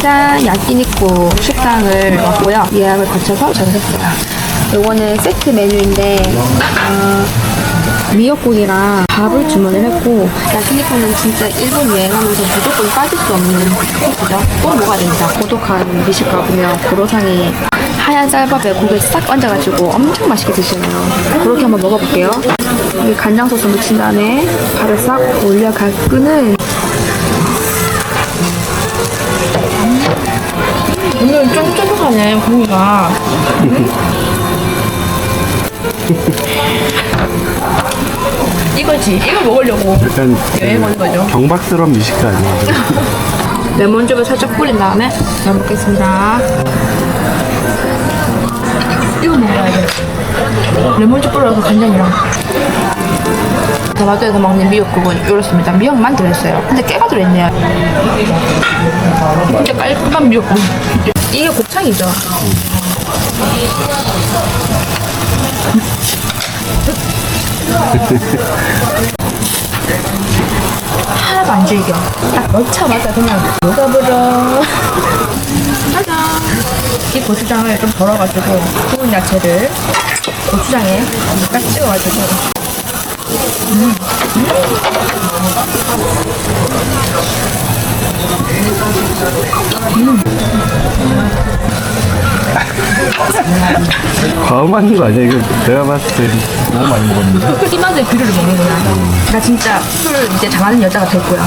짠! 야끼니쿠 식당을 왔고요. 예약을 거쳐서 전했어요. 요거는 세트 메뉴인데, 어, 미역국이랑 밥을 주문을 했고, 야끼니쿠는 진짜 일본 여행하면서 무조건 빠질 수 없는 코스죠. 꼭 먹어야 됩니다. 고독한 미식 가보면 고로상이 하얀 쌀밥에 고기 싹 얹어가지고 엄청 맛있게 드시네요. 그렇게 한번 먹어볼게요. 간장 소스 묻힌 다음에 밥을 싹 올려갈 끈을 좀 쫀득하네 고기가. 이거지. 이거 먹으려고 약간 여행 온 거죠. 경박스러운 미식가 아니에요? 레몬즙을 살짝 뿌린 다음에 잘 먹겠습니다 이거 먹어야 돼. 레몬즙 뿌려서 간장이랑. 대마도에서 먹는 미역국은 이렇습니다. 미역만 들어있어요. 근데 깨가 들어있네요. 진짜 깔끔한 미역국. 이게 곱창이죠 하나도 안 질겨. 딱 넣자마자 그냥 녹아버려. 짜잔. 이 고추장을 좀 덜어가지고 구운 야채를 고추장에 딱 찍어가지고. 음. 과음하는 거 아니야? 이거 내가 봤을 때 너무 많이 먹었는데. 이 맛에 비료를 먹는구나. 나 진짜 술 이제 잘하는 여자가 됐고요.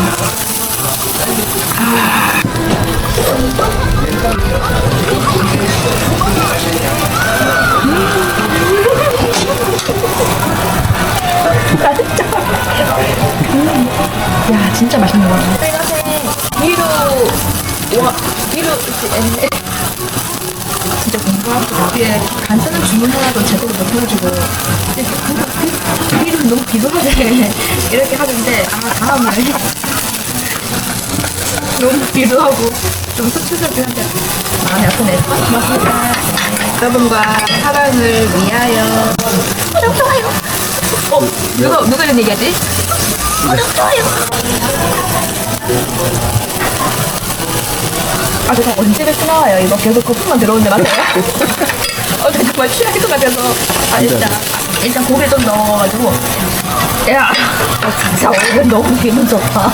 야 진짜 맛있는 거야. 비료 와 비료 진짜 공부하고 위에 간단한 주문 하나도 제대로 못 해가지고. 비를 너무 비루하게 이렇게 하는데 아 다음에 너무 비루하고 좀 수치스럽긴 한데 마음이 아프네 고맙습니다. 여러분과 사랑을 위하여. 구독 좋아요 어 누가 누가 이런 얘기하지? 구독 좋아요 아, 제가 언제 뵙고 나와요? 이거 계속 거품만 들어오는데 맞아요? 어, 저 정말 취할 것 같아서. 아, 일단, 일단 고기 좀 넣어가지고. 야, 아, 진짜 오늘 너무 기분 좋다.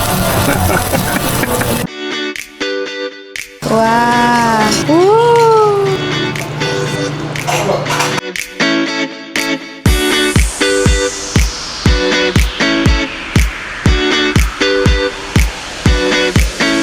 와,